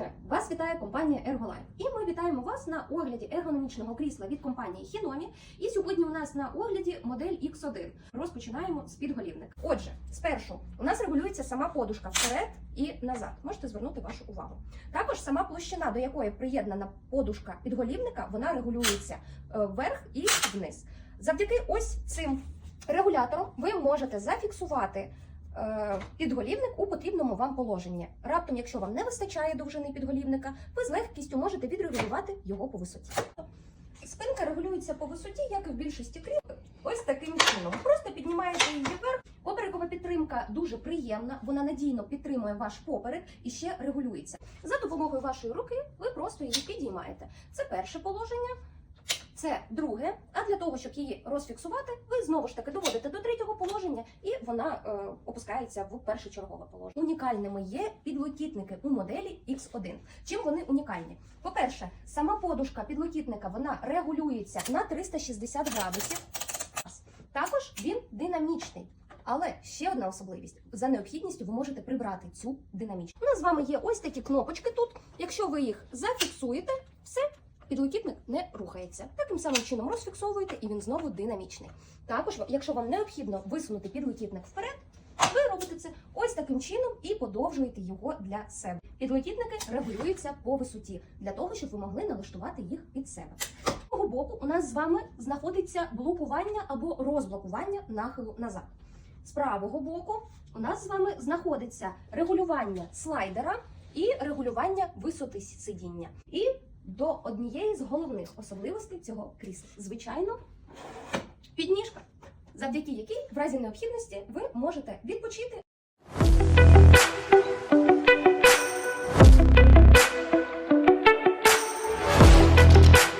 Дмитре, вас вітає компанія Ergolife. І ми вітаємо вас на огляді ергономічного крісла від компанії Hinomi. І сьогодні у нас на огляді модель X1. Розпочинаємо з підголівника. Отже, спершу у нас регулюється сама подушка вперед і назад. Можете звернути вашу увагу. Також сама площина, до якої приєднана подушка підголівника, вона регулюється е, вверх і вниз. Завдяки ось цим регулятором ви можете зафіксувати підголівник у потрібному вам положенні. Раптом, якщо вам не вистачає довжини підголівника, ви з легкістю можете відрегулювати його по висоті. Спинка регулюється по висоті, як і в більшості кріл, ось таким чином. Просто піднімаєте її вверх. Поперекова підтримка дуже приємна, вона надійно підтримує ваш поперек і ще регулюється. За допомогою вашої руки ви просто її підіймаєте. Це перше положення. Це друге, а для того, щоб її розфіксувати, ви знову ж таки доводите до третього положення, вона е, опускається в першочергове положення. Унікальними є підлокітники у моделі X1. Чим вони унікальні? По-перше, сама подушка підлокітника вона регулюється на 360 градусів. Також він динамічний. Але ще одна особливість: за необхідністю ви можете прибрати цю динамічність. У нас з вами є ось такі кнопочки тут. Якщо ви їх зафіксуєте. Підлокітник не рухається. Таким самим чином розфіксовуєте, і він знову динамічний. Також, якщо вам необхідно висунути підлокітник вперед, ви робите це ось таким чином і подовжуєте його для себе. Підлокітники регулюються по висоті для того, щоб ви могли налаштувати їх під себе. З того боку у нас з вами знаходиться блокування або розблокування нахилу назад. З правого боку у нас з вами знаходиться регулювання слайдера і регулювання висоти сидіння. І до однієї з головних особливостей цього крісла, звичайно, підніжка, завдяки якій в разі необхідності ви можете відпочити